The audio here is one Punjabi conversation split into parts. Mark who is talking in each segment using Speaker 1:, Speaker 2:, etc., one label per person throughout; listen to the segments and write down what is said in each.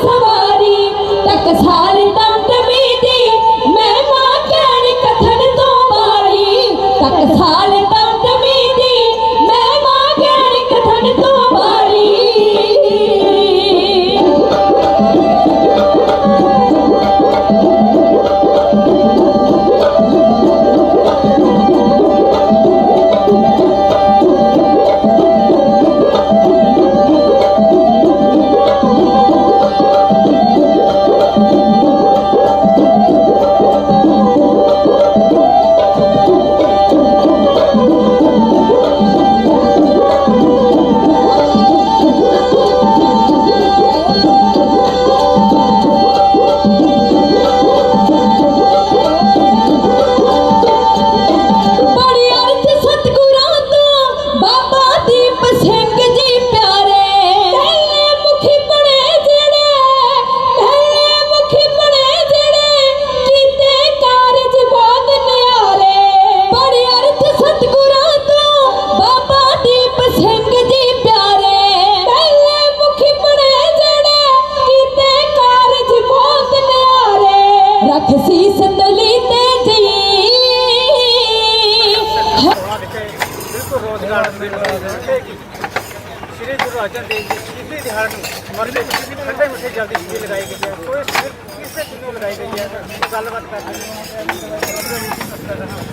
Speaker 1: somebody that gets. ਰੱਖ ਸੀ ਸੰਦਲੀ ਤੇ ਗਈ
Speaker 2: ਬਿਲਕੁਲ ਰੋਜ਼ਗਾਰ ਮਿਲ ਸ਼੍ਰੀ ਗੁਰੂ ਅਰਜਨ ਦੇਵ ਜੀ ਸਿੱਧੀ ਦਿਹਾੜ ਨੂੰ ਮਰਦੇ ਠੰਡੇ ਮਿੱਠੇ ਜਲਦੀ ਹੀ ਲਗਾਈ ਗਈ ਹੈ ਕੋਈ ਸਿਰਫ ਕਿਸੇ ਦਿਨੋਂ ਲਗਾਈ ਗਈ ਹੈ ਗੱਲਬਾਤ ਕਰਦੇ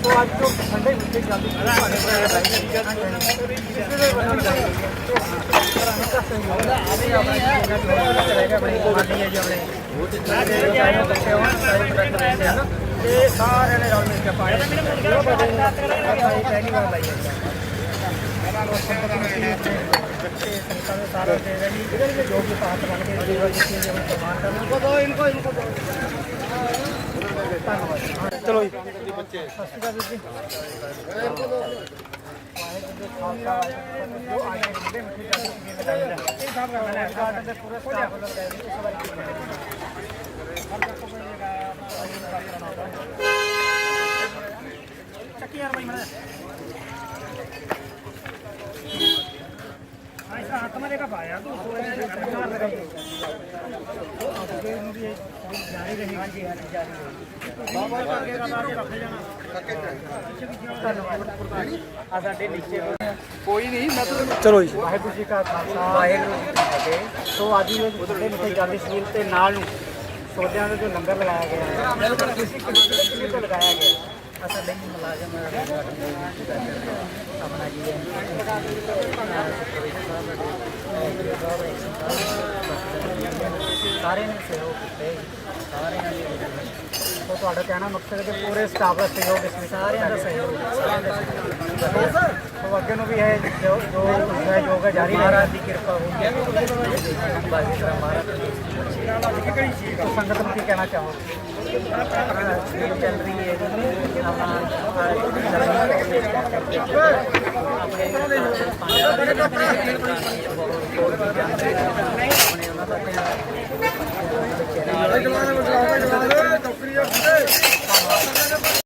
Speaker 2: ਤੋਂ ਅੱਜ ਤੋਂ ਠੰਡੇ ਮਿੱਠੇ ਚੱਲਦੇ ਤੁਹਾਡੇ ਭਰਾ ਭਾਈ ਜੀ ਦਾ ਕਿਸੇ ਦੇ ਬੰਦੇ ਦਾ ਕਰਾਂਗੇ ਤਾਂ ਸਹੀ ਹੋਣਾ ਆਵੇ ਆਪਣੇ ਚਲੇਗਾ ਆਪਣੀ ਕੋਲ ਹੈ ਜੀ ਆਪਣੇ ਉਹ ਤੇ ਜਿਹੜੇ ਕਿ ਆਏ ਬੱਚੇ ਹੋਣ ਸਾਰੇ ਪ੍ਰੋਡਕਟ ਦੇ ਹਨ ਤੇ ਸਾਰਿਆਂ ਨੇ ਰਲ ਮਿਲ ਕੇ ਪਾਇਆ ਤਾਂ ਮੈਨੂੰ ਮੁਰਗਾ ਪਹਿਲੀ ਵਾਰ ਲਾਈ ਹੈ ਮੇਰਾ ਰੋਸ਼ਨ ਦਾ ਹੈ ਬੱचे संस्था में सारा दे रही इधर के जो भी साथ बन के जीवन जिसके लिए हम सम्मान करना इनको दो इनको इनको दो ਚਲੋ ਜੀ। ਸਤਿ ਸ਼੍ਰੀ ਅਕਾਲ ਜੀ ਇनको ਦੋ ਵਾਹਿਗੁਰੂ ਜੀ ਸਾਡੇ ਨੀਚੇ ਕੋਈ ਨਹੀਂ ਮੈਂ ਤਾਂ ਚਲੋ ਜੀ। ਵਾਹਿਗੁਰੂ ਜੀ ਕਾ ਖਾਲਸਾ ਵਾਹਿਗੁਰੂ ਜੀ ਕੀ ਫਤਿਹ। ਸੋ ਅੱਜ ਇਹ ਬੁੱਢੇ ਮਿੱਠੇ ਜਾਂਦੀ ਸਵੀਲ ਤੇ ਨਾਲ ਨੂੰ ਸੋਦਿਆਂ ਦਾ ਜੋ ਲੰਗਰ ਲਗਾਇਆ ਗਿਆ ਹੈ ਬਿਲਕੁਲ ਕਿਸੇ ਕਿਸੇ ਤੋਂ ਲਗਾਇਆ ਗਿਆ ਹੈ? ਅਸਾਂ ਲਈ ਮੁਲਾਜ਼ਮ ਆਪਣਾ ਜੀ ਸਾਰੇ ਨੇ ਸਹਿਯੋਗ ਕੀਤੇ ਸਾਰੇ ਨੇ ਸੋ ਤੁਹਾਡਾ ਕਹਿਣਾ ਮਕਸਦ ਹੈ ਕਿ ਪੂਰੇ ਸਟਾਫ ਦਾ ਸਹਿਯੋਗ ਇਸ ਵਿੱਚ ਦਾ ਸਹਿਯੋਗ। ਸਾਰਿਆਂ ਦਾ ਸਹਿਯੋਗ। ਸੋ ਅੱਗੇ ਨੂੰ ਵੀ ਹੈ ਜੋ ਜੋ ਸਹਿਯੋਗ ਜਾਰੀ ਮਹਾਰਾਜ ਦੀ ਕਿਰਪਾ ਹੋਊਗੀ ਬਾਜੀ ਤਰ੍ਹਾਂ ਮਹਾਰਾਜ ਦੀ ਸੋ ਸੰਗਤ ਨੂੰ ਕੀ ਕਹਿਣਾ ਚਾਹੋਗੇ? ਆਪਣਾ ਚੱਲ ਰਹੀ ਹੈ ਜੀ ਆਪਣਾ